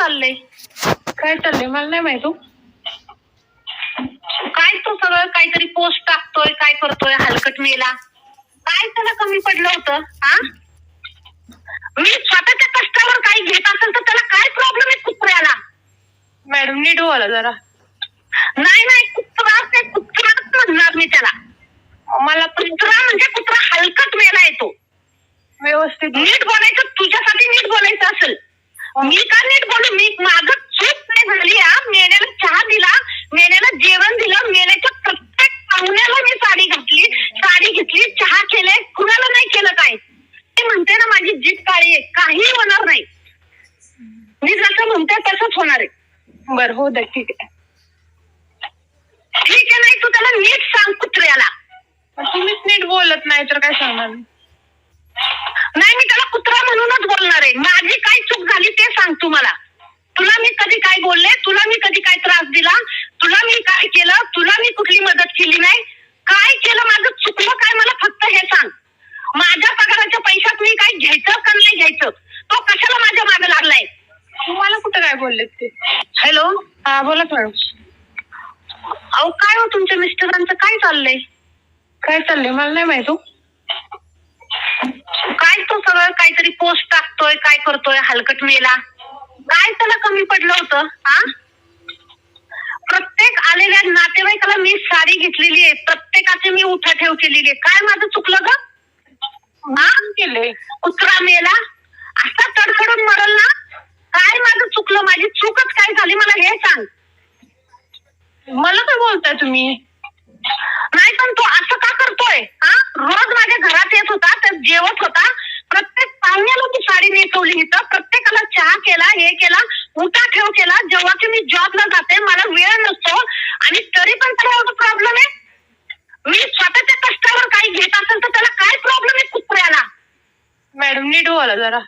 चाललंय? काय चाललंय? मला नाही माहीत हो. काय तो सगळं काहीतरी पोस्ट टाकतोय काय करतोय हलकट मेला? काय त्याला कमी पडलं होतं हा? मी स्वतःच्या कष्टावर काही घेत असेल तर त्याला काय प्रॉब्लेम आहे कुत्र्याला? मॅडम नीट बोला जरा. नाही नाही कुत्रा ते कुत्राच म्हणणार मी त्याला. मला कुत्रा म्हणजे कुत्रा हलकट मेला येतो व्यवस्थित नीट बोलायचं तुझ्यासाठी नीट मी का नीट बोलू? मी माझं चूक नाही झाली हा. मेल्याला चहा दिला मेल्याला जेवण दिलं मेल्याच्या प्रत्येक पाहुण्याला मी साडी घातली साडी घेतली चहा केले कुणाला नाही केलं काय? मी म्हणते ना माझी जीत काळी आहे काही होणार नाही. मी जसं म्हणते तसंच होणार आहे. बर हो द्या ठीक आहे. ठीक आहे नाही तू त्याला नीट सांग कुत्र्याला. तुम्हीच नीट बोलत नाही तर काय सांगणार मी? नाही मी त्याला कुत्रा म्हणूनच बोलणार आहे. माझी काय चूक ते सांग तू मला तुला मी कधी काय बोलले तुला मी कधी काय त्रास दिला तुला मी काय केलं तुला मी कुठली मदत केली नाही काय केलं माझं चुकलं काय मला फक्त हे सांग. माझ्या पगाराच्या पैशात मी काय घ्यायचं का नाही घ्यायचं? तो कशाला माझ्या मागे लागलाय? तुम्हाला कुठं काय बोललेत ते? हॅलो? हा बोला मॅडम अहो काय हो तुमच्या मिस्टरांचं? काय चाललंय? काय चाललंय? मला नाही माहीत हो. सगळं काहीतरी पोस्ट टाकतोय काय करतोय हलकट मेला. काय त्याला कमी पडलं होतं हा? प्रत्येक आलेल्या नातेवाईकाला मी साडी घेतलेली आहे. प्रत्येकाची मी उठा ठेव केलेली आहे. काय माझं चुकलं ग? केलंय कुत्रा मेला. असा तडफडून मरल ना? काय माझं चुकलं? माझी चूकच काय झाली? मला हे सांग. मला काय बोलताय तुम्ही? नाही पण तो असं का करतोय? हा? रोज माझ्या घरात येत होता तर जेवत होता. प्रत्येक पाहुण्याला ती साडी नेसवली इथं. प्रत्येकाला चहा केला हे केला उठा ठेव केला. जेव्हा की मी जॉबला जाते मला वेळ नसतो. आणि तरी पण त्याला प्रॉब्लेम आहे. मी स्वतःच्या कष्टावर काही घेत असेल तर त्याला काय प्रॉब्लेम आहे कुत्र्याला? मॅडम नीट बोला जरा.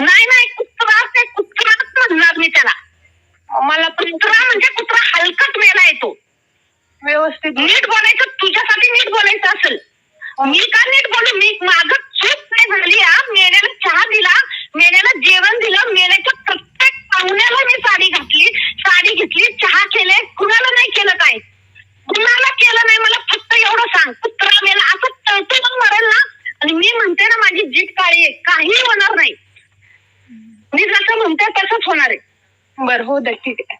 नाही नाही कुत्रा ते कुत्राच म्हणणार मी त्याला. मला पण कुत्रा म्हणजे कुत्रा हलकट मेला येतो व्यवस्थित नीट बोलायचं तुझ्यासाठी नीट बोलायचं असेल. मी का नीट बोलू? मी माझं नाही झाली मेल्याला चहा दिला मेल्याला जेवण दिलं मेल्याच्या प्रत्येक पाहुण्याला मी साडी घातली साडी घेतली चहा केले कुणाला नाही केलं काय कुणाला केलं नाही? मला फक्त एवढं सांग. कुत्रा मेला असं तळतळून मरेल ना? आणि मी म्हणते ना माझी जीत काळी आहे. काही होणार नाही. मी जसं म्हणते तसंच होणार आहे. बर हो द्या ठीक आहे.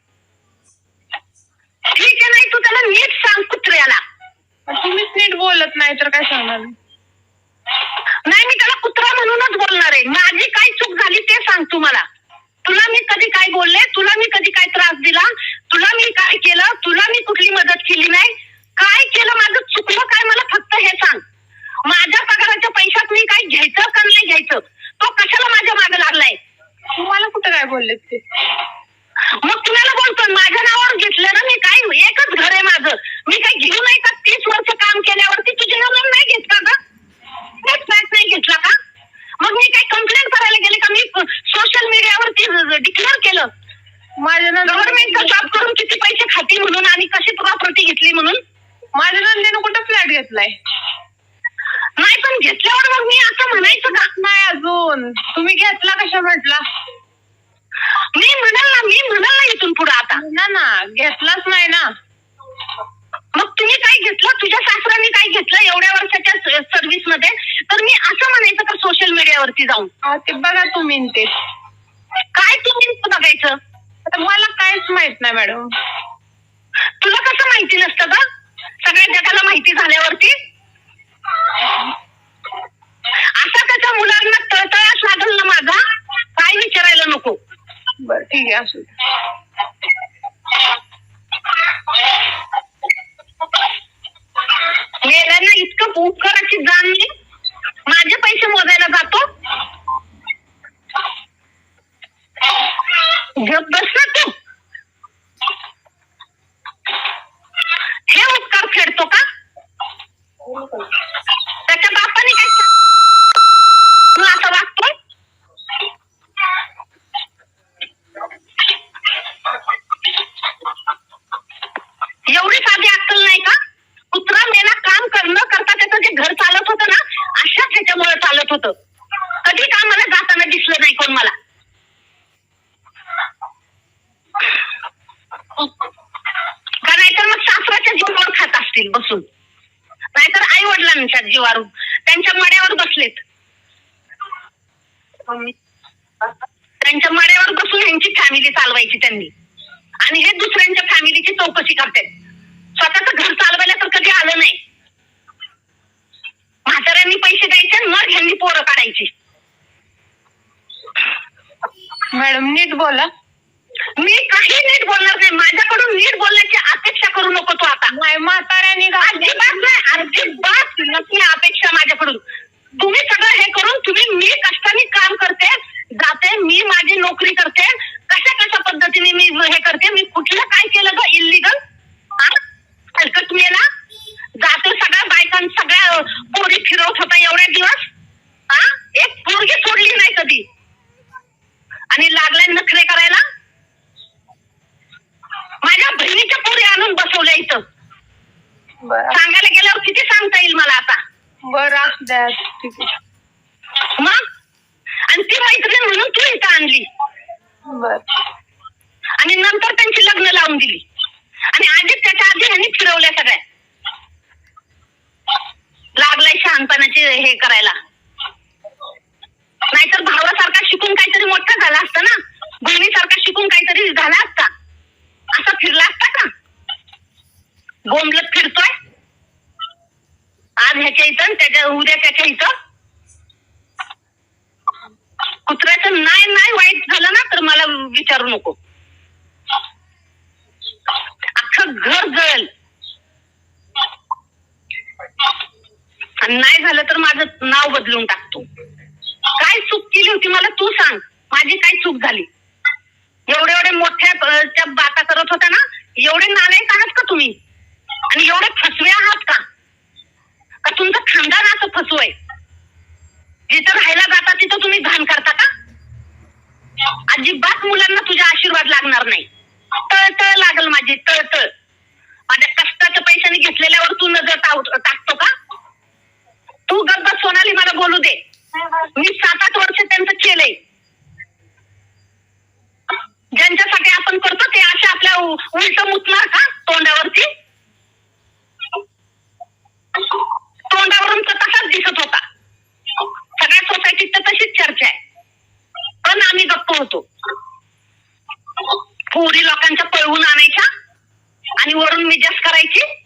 ठीक आहे नाही तू त्याला नीट सांग कुत्र्याला. तुम्हीच नीट बोलत नाही तर काय सांगणार? नाही मी त्याला कुत्रा म्हणूनच बोलणार आहे. माझी काय चूक झाली ते सांग तू मला तुला मी कधी काय बोलले तुला मी कधी काय त्रास दिला तुला मी काय केलं तुला मी कुठली मदत केली नाही काय केलं माझं चुकलं काय मला फक्त हे सांग माझ्या पगाराच्या पैशात मी काय घ्यायचं का नाही घ्यायचं तो कशाला माझ्या मागे लागलाय तुम्हाला कुठं काय बोललेत ते मग तुम्हाला बोलतो माझ्या नावावर घेतलं ना मी काय एकच घर आहे माझं मी काय घेऊ नाही का तीस वर्ष काम केल्यावरती तुझ्या नावावर नाही घेत का ग तेच फ्लॅट नाही घेतला का मग मी काय कंप्लेंट करायला गेले का मी सोशल मीडियावरती डिक्लेअर केलं गव्हर्नमेंटचा जॉब करून किती पैसे खाती म्हणून आणि कशी प्रॉपर्टी घेतली म्हणून? माझ्या नंदेनं कुठं फ्लॅट घेतलाय. नाही पण घेतल्यावर मग मी असं म्हणायचं का? नाही अजून. तुम्ही घेतला कशा म्हटला? मी म्हणाल ना मी म्हणाल ना इथून पुढे आता. ना ना. घेतलाच नाही ना. मग तुम्ही काय घेतलं? तुझ्या सासऱ्याने काय घेतलं एवढ्या वर्षाच्या सर्व्हिसमध्ये? तर मी असं म्हणायचं का सोशल मीडियावरती जाऊन? ते बघा तुम्ही ते. काय तुम्ही बघायचं? आता मला काहीच माहीत नाही मॅडम. तुला कसं माहिती नसतं का सगळ्या जगाला माहिती झाल्यावरती? असा त्याच्या मुलांना तळतळाच लागल ना माझा काय विचारायला नको? बर ठीक आहे असू दे. मेल्यानं इतकं उपकाराची जाण नाही माझे पैसे मोजायला जातो गप बस ना तू हे उपकार फेडतो का त्याच्या बापाने काय सांग- तू असं वागतोय एवढी साधी अक्कल नाही का कुत्रा मेला काम करणं करता त्याचं जे घर चालत होतं ना अशाच ह्याच्यामुळे चालत होतं. कधी कामाला जाताना दिसलं नाही कोण मला. का नाहीतर मग सासराच्या जीवावर खात असतील बसून. नाहीतर आई वडिलांच्या जीवावर त्यांच्या मड्यावर बसलेत. त्यांच्या मड्यावर बसून यांची फॅमिली चालवायची त्यांनी. आणि हे दुसऱ्यांच्या फॅमिलीची चौकशी करतात. स्वतःच घर चालवायला तर कधी आलं नाही म्हाताऱ्यांनी पैसे ह्यांनी पोरं काढायची. मॅडम नीट बोला. मी काही नीट बोलणार नाही. माझ्याकडून नीट बोलण्याची अपेक्षा करू नको तू आता. नाही म्हाताऱ्याने अजिबात नाही अजिबात नसली अपेक्षा माझ्याकडून. तुम्ही सगळं हे करून तुम्ही मी कष्टाने काम करते जाते मी माझी नोकरी करते कशा कशा पद्धतीने मी हे करते मी कुठलं काय केलं ग इलिगल हलकत मेला जाते सगळ्या बायकां सगळ्या पोरी फिरवत होता एवढ्या दिवस हा एक पोरगी सोडली नाही कधी आणि लागलाय नखरे करायला? माझ्या बहिणीच्या पोरी आणून बसवल्या इथं. सांगायला गेल्यावर किती सांगता येईल मला आता? बरं असू द्या. ठीक आहे. मग? आणि ती मैत्रीण म्हणून तू इथं आणली. बर. आणि नंतर त्यांची लग्न लावून दिली. आणि आधी त्याच्या आधी ह्यांनी फिरवल्या सगळ्या. लागलाय शहाणपणाचे हे करायला. नाहीतर भावासारखा शिकून काहीतरी मोठा झाला असता ना? बहिणीसारखा शिकून काहीतरी झाला असता. असा फिरला असता का? बोंबलत फिरतोय. आज ह्याच्या इथं आणि त्याच्या उद्या त्याच्या इथं. कुत्र्याचं नाही नाही वाईट झालं ना तर मला विचारू नको. अख्खं घर जळेल. आणि नाही झालं तर माझं नाव बदलून टाकतो. काय चूक केली होती मला तू सांग. माझी काय चूक झाली? एवढे एवढे मोठ्या बाता करत होता ना एवढे नालायक आहात का तुम्ही? आणि एवढे फसवे आहात का? का तुमचं खानदान असं फसू आहे जिथं राहायला जाता तिथं तुम्ही घाण करता का? अजिबात मुलांना तुझा आशीर्वाद लागणार नाही. तळतळ लागल माझी तळतळ. माझ्या कष्टाच्या पैशाने घेतलेल्यावर तू नजर टाकतो का? तू गप्प सोनाली मला बोलू दे. मी सात आठ वर्ष त्यांचं केलंय ज्यांच्यासाठी आपण करतो ते असे आपल्या उलट मुतणार का तोंडावरती तोंडावरून तर तसाच दिसत होता सगळ्या सोसायटीत तर तशीच चर्चा आहे पण आम्ही गप्प होतो पुरी लोकांच्या पळवून आणायच्या आणि वरून मिजाज करायची?